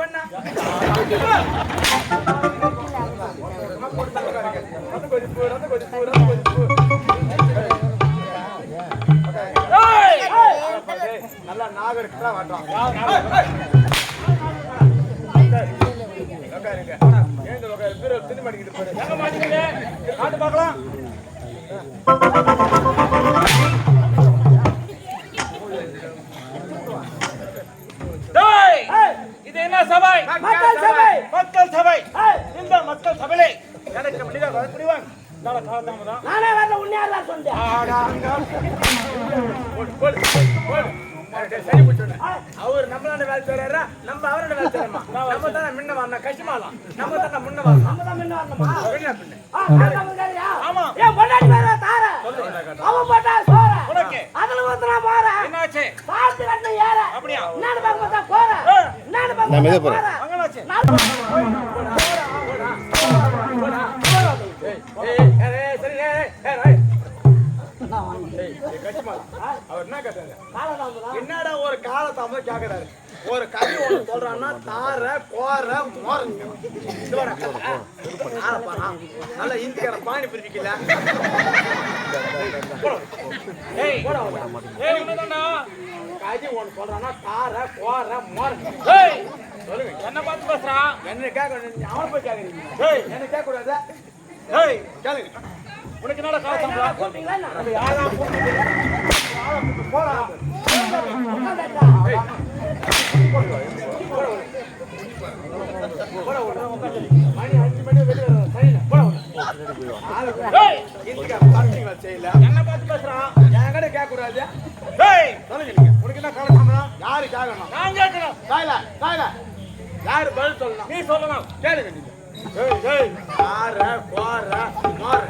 பண்ணா நல்லா நாகரிகத்தா வாட்டுறான். உட்காருங்க. ஏங்க உட்காரு. பீரோ துணி மடிக்கிட்டு போடு. பார்க்கலாம் நானே வரல உன்னையார் தான் சொன்னேன். அவர் நம்மளாண்ட வேலை செய்யறாரா? நம்ம அவரோட வேலை செய்யறோமா நம்ம தானே முன்ன வரணும். கஷ்டமாலாம் நம்ம தானே முன்ன வரணும். நம்ம முன்ன வரணுமா? பின்ன? ஆமா. ஏன் பொண்டாட்டி பேர தார? அவன் போட்டா சோற. உனக்கு? அதுல வந்து நான் போற. என்னாச்சு? சாத்து கட்டின ஏற அப்படியா? என்னன்னு பார்க்க பார்த்தா போற. என்னன்னு பார்க்க பார்த்தா போற. அங்கனாச்சு. ஏய், ஏய், என்னடா ஒரு காலத்தாம கேக்குறாரு? ஒரு கதை ஒண்ணு சொல்றான்னா தார கோர மோரங்க நல்ல இந்திக்கார பானி பிரிக்கல கதை ஒண்ணு சொல்றான்னா தார கோர மோரங்க சொல்லுங்க. என்ன பார்த்து பேசுறான்? என்ன கேட்க அவனை போய் கேக்குறீங்க. என்ன கேட்க கூடாது உனக்கு என்னடா உட்கார்ந்தாச்சா? மணி அஞ்சு மணி வெளியே என்ன பார்த்து பேசுறான்? என் கடை கேட்க கூடாது உனக்கு என்ன காலத்தாமதம் யாரு கேட்கணும்? நான் கேட்கணும். யாரு பதில் சொல்லணும்? நீ சொல்லணும். கேளுங்க நீங்க. யார கோர மாற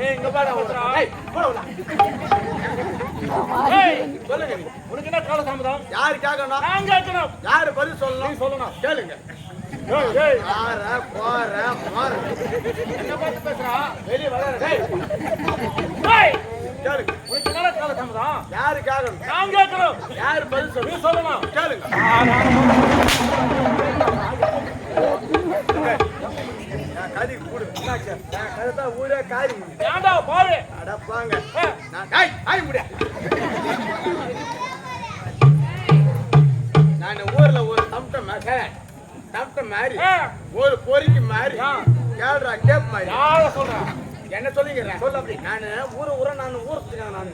ஏய் இங்க பாரு பேசுறான் ஏய் போட உள்ள. ஏய் சொல்லுங்க. உனக்கு என்ன காலத்தாமதம் யாரு கேட்கணும் நான் கேட்கணும். யாரு பதில் சொல்லணும்? நீ சொல்லணும். கேளுங்க. ஏய் யார கோர மாற என்ன பார்த்து பேசுறான் வெளியே வர ஏய். ஏய். கேளுங்க. உனக்கு என்ன யாரு கேட்கணும் நான் கேட்கணும். யாரு பதில் நீ சொல்லணும். சொல்லணும் கேளுங்க கதிக்கு கூடு. தான் ஊரே காரி. ஏன்டா பாரு? அடப்பாங்க நான் டேய் ஆய் முடிய நான் ஊர்ல ஒரு தம்டம் தம்டம் மாதிரி ஆ. ஒரு பொறிக்கு மாதிரி ஆ. கேள்றா கேப் மாதிரி யார சொல்றேன் என்ன சொல்லிக்கிறேன் சொல்ல அப்படி. நான் ஊரு ஊர நான் ஊருக்கு நான்.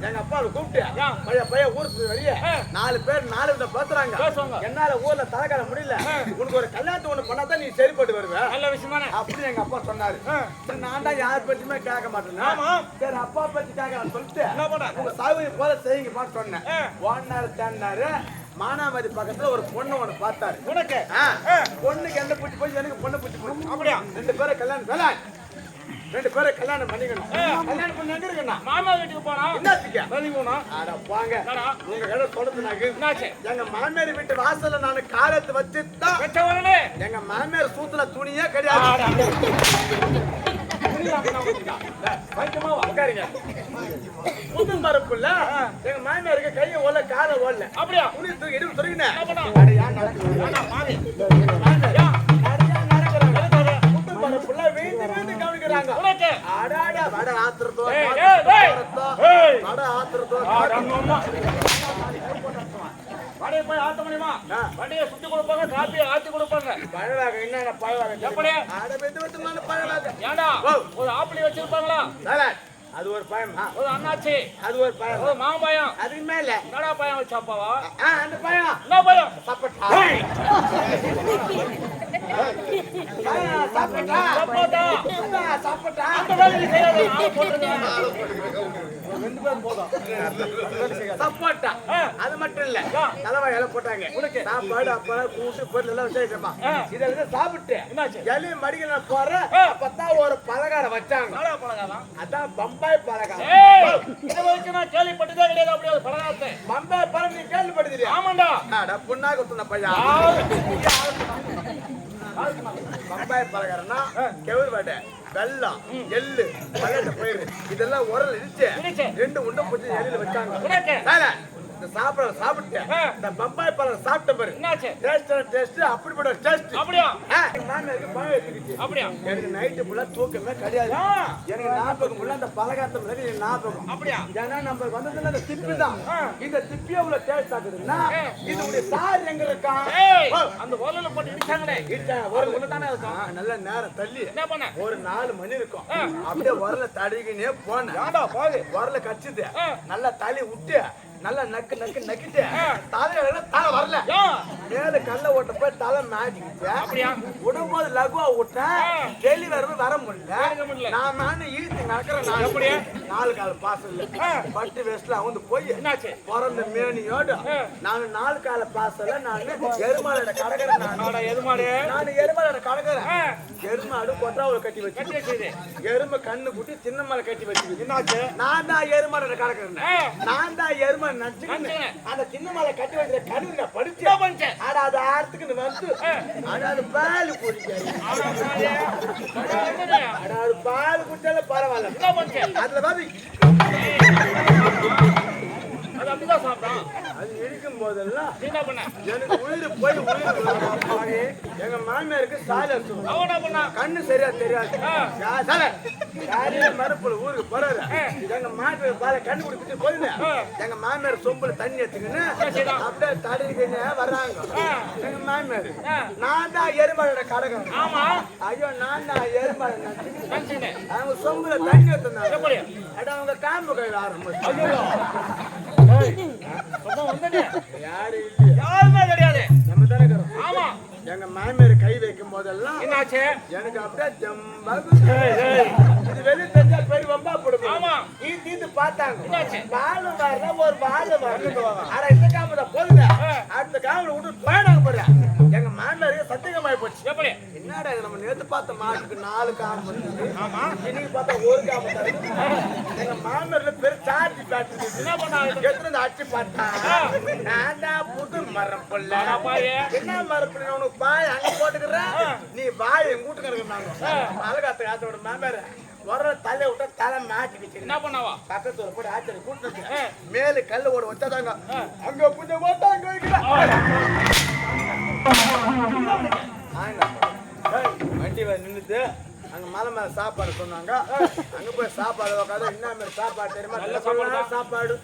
எங்க அப்பாவை கூப்பிட்டு. பைய பைய ஊருக்கு வெளியே. நாலு பேர் நாலு வித பேசுறாங்க. என்னால ஊர்ல தலைக்கால முடியல. உனக்கு ஒரு கல்யாணத்தை ஒண்ணு பண்ணாதான் நீ சரிப்பட்டு வருவ. நல்ல விஷயம் அப்படின்னு எங்க அப்பா சொன்னாரு. நான் தான் யார் பத்தியுமே கேட்க மாட்டேன். சரி அப்பா பத்தி கேட்கலாம் சொல்லிட்டு உங்க சாவி போல செய்யுங்கப்பான்னு சொன்னேன். ஆ. ஓடினாரு தேடினாரு மானாமதி பக்கத்துல ஒரு பொண்ணு ஒண்ணு பார்த்தாரு. உனக்கு. பொண்ணுக்கு எந்த பூச்சி போய் எனக்கு பொண்ணு பூச்சி போய் அப்படியா? ரெண்டு பேரும் கல்யாணம் வேலை ரெண்டு பேரும் கல்யாணம் பண்ணிக்கணும். கல்யாணம் பண்ணி எங்க இருக்கணும் மாமா வீட்டுக்கு போனா? என்னத்துக்கு வெளிய போனா? அட போங்க என்னடா? உங்க கடை சொல்றதுனாக்கு என்னாச்சு? எங்க மாமியார் வீட்டு வாசல்ல நான் காலத்து வச்சு தான் வெச்ச உடனே? எங்க மாமியார் சூத்துல துணியே கிடையாது. மரப்புல எங்க மாமியாருக்கு கையை ஓல காலை ஓடல. அப்படியா? துணி தூக்கி இடுப்பு வட ஆத்திரத்தோ. வட ஆத்திரத்தோ. வடையை போய் ஆத்த முடியுமா? ஆ. வண்டியை சுத்தி கொடுப்பாங்க காப்பி ஆத்தி கொடுப்பாங்க. பழவாக என்னென்ன பழவாக எப்படி? அட வெத்து வெத்துமான பழவாக ஏண்டா. ஒரு ஆப்பிளி வச்சிருப்பாங்களா? அது ஒரு பழமா. ஒரு அண்ணாச்சி அது ஒரு பழம். ஒரு மாம்பழம். அதுக்கு மேல. என்னடா பழம் வச்சாப்பாவா அந்த பழம். என்ன பழம்? சாப்பிட்டா. பழம் சாப்பிட்டா. அது மட்டும் இல்ல. தலைவா இலை போட்டாங்க? சாப்பாடு அப்ப கூட்டு பொருள் எல்லாம் வச்சிருக்கேன் ஆ. இதெல்லாம் சாப்பிட்டு எலியும் மடிக்கல போற. அப்பதான் ஒரு பலகாரம் வச்சாங்க. அதான் பம்பாய் பலகாரம். இது வரைக்கும் நான் கேள்விப்பட்டதே கிடையாது அப்படியே ஒரு பலகாரத்தை. பம்பாய் பழம் நீ கேள்விப்படுத்தியா ஆமாண்டா. புண்ணாக்கு குத்துன பையன். பம்பாய் பலகாரம்னா கெவுரு வடை வெல்லம் எள்ளு பல்லட்ட பயிர் இதெல்லாம் உரல் இடிச்சு. ரெண்டு உண்டை பூச்சி எலியில வச்சாங்க. இந்த சாப்பிட சாப்பிட்டு ஆ. இந்த பம்பாய் பழம் சாப்பிட்ட பாரு. என்னாச்சு? டேஸ்ட் டேஸ்ட் அப்படிப்பட்ட டேஸ்ட் அப்படியா? மாமியாருக்கு பழம் எடுத்துக்கிச்சு? அப்படியா? எனக்கு நைட்டு ஃபுல்லா தூக்கமே கிடையாது. எனக்கு ஞாபகம் ஃபுல்லா அந்த பலகாரத்தை எனக்கு ஞாபகம் அப்படியா? ஏன்னா நம்ம வந்ததுல அந்த திப்பி தான். இந்த திப்பி அவ்வளவு டேஸ்ட் ஆகுதுன்னா. இதனுடைய சார் எங்க ஓ. அந்த உரல்ல போட்டு இடிச்சாங்களே. ஒரு உள்ள தானே இருக்கும்? நல்ல நேரம் தள்ளி. என்ன பண்ண? ஒரு நாலு மணி இருக்கும். அப்படியே உரல தடிக்கினே போனேன். ஏண்டா பாகு உரல கச்சுது ஆ. நல்லா தலி விட்டு நல்லா நக்கு நக்கு நக்கிட்டு ஆ. தலையில வரல மேல கல்ல ஓட்ட போய் தலை மாட்டிக்கிச்சு அப்படியா? விடும்போது லகுவா விட்டேன். டெய்லி வரவு வர முடியல. நான் நானு இழுத்து நடக்கிறேன் நான்? நாலு கால ஆ. பட்டு வேஸ்ட்ல வந்து போய் என்னாச்சு? பிறந்த மேனியோட. நானு நாலு கால பாசல நானு எருமாளோட கடற்கரை நான். நாடா எது மாடு நானு எருமாளோட கடற்கரை ஆ, எருமாடு கொட்டாவுல கட்டி வச்சு எருமை கண்ணு குட்டி சின்ன மலை கட்டி வச்சு என்னாச்சு? நான் தான் எருமாளோட கடற்கரை ஆ, நான் தான் எருமை நினைச்சுக்கின்னு. அந்த சின்ன மலை கட்டி வைக்கிற கண்ணு படிச்சு? ஆனா அது ஆறத்துக்கு வந்து. ஆனா அது பால் குடிக்காது? ஆனா அது பால் குடிச்சாலும் பரவாயில்ல? அதுல வந்து சாப்பிட்டான். அது இடிக்கும் போதெல்லாம் நீ என்ன பண்ண? எனக்கு உயிர் போய் உயிர் எங்க மாமியாருக்கு சாலை. அவன் பண்ணா? கண்ணு சரியா தெரியாது சாலை. மறுப்புல ஊருக்கு போறாரு எங்க மாமியார் பாலை கண்ணு குடிச்சிட்டு போயிடு எங்க மாமியார் சொம்புல தண்ணி எடுத்துக்கின்னு. அப்படியே தடிக்கின்னு வர்றாங்க. எங்க மாமியார். நான் தான் எருமாளோட கடகம் ஆமா ஐயோ நான் தான் நினைச்சுக்கிட்டேன். அவங்க சொம்புல தண்ணி எடுத்துனாங்க? அட அவங்க காம்பு கையில் ஆரம்பிச்சு எங்க மாமியார் கை வைக்கும் போதெல்லாம் என்னாச்சு? எனக்கு அப்படியே ஏய். இது வெளிய தெரிஞ்சா வம்பா போடுவோம் ஆமா. தீந்து பார்த்தாங்க? பாலு வரல ஒரு பாலு அட இந்த காமல போதுங்க. அடுத்த காமல விட்டு போயிடாங்க மாமியாருக்கு சத்தியமாயி போச்சு எப்படி? என்னடா இது நம்ம நேத்து பார்த்த மாட்டுக்கு நாலு காம இருந்தது ஆமா. இன்னைக்கு பார்த்தா ஒரு காம தருது எங்க மாமியார்ல பெரிய சார்ஜ் பேட்டரி என்ன பண்ணா இது? எத்தனை அடிச்சு பார்த்தா ஆ. நான் தான் புது மரம் பாரு. என்ன மறுப்பு உனக்கு பாய் அங்க போட்டுக்கிறேன் நீ பாய் எங்க வீட்டுக்கு இருக்கிறாங்க அழகாத்த காத்தோட மாமியார் வர தலை விட்டா தலை மாட்டி வச்சிருக்கேன் என்ன பண்ணாவா? பக்கத்து ஒரு போட்டு ஆச்சரிய கூட்டு ஆ. மேல கல்ல ஓட வச்சாதாங்க அங்க கொஞ்சம் போட்டா அங்க வைக்கிறேன் மலை மேல சாப்பாடு சொன்னாங்க அங்க போய் சாப்பாடு உட்காந்து என்ன மாதிரி சாப்பாடு தெரியுமா சாப்பாடு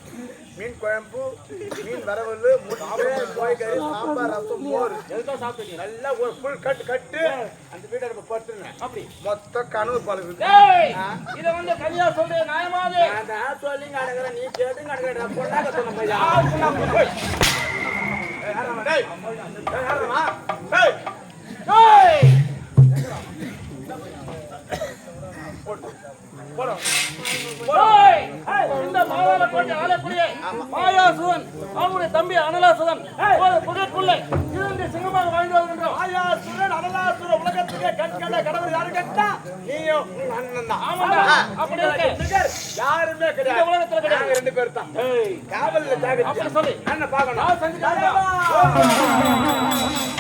மீன் குழம்பு மீன் வரவல் முட்டை கோழிக்கறி சாம்பார் ரசம் மோர் சாப்பிட்டீங்க? நல்லா ஒரு புல் கட்டு கட்டு அந்த வீட்டை நம்ம படுத்துருங்க அப்படி. மொத்த கனவு பழகுது இத வந்து கரியா சொல்றது நியாயமா அது? நான் சொல்லி நடக்கிறேன் நீ கேட்டு நடக்கிறேன் பொண்ணாக சொன்ன பையா யார் சொன்னா போய்? ஏய், யாரம்மா, டேய்! டேய்! இந்த கோட்டை அவனுடைய தம்பி அனலாசுரன், ஒரு குகைக்குள்ளே சிங்கமாக வாழ்ந்து வருகின்றோம். ஆயாசுரன், அனலாசுரன், உலகத்துக்கே கண் கண்ட கடவுள் யாரு கேட்டா? நீயும் அண்ணன் அப்படி இதுல யாருமே கிடையாது உலகத்துல கிடையாது. ரெண்டு பேர் தான் காவல்ல அப்படி சொல்லு. பார்க்கணும்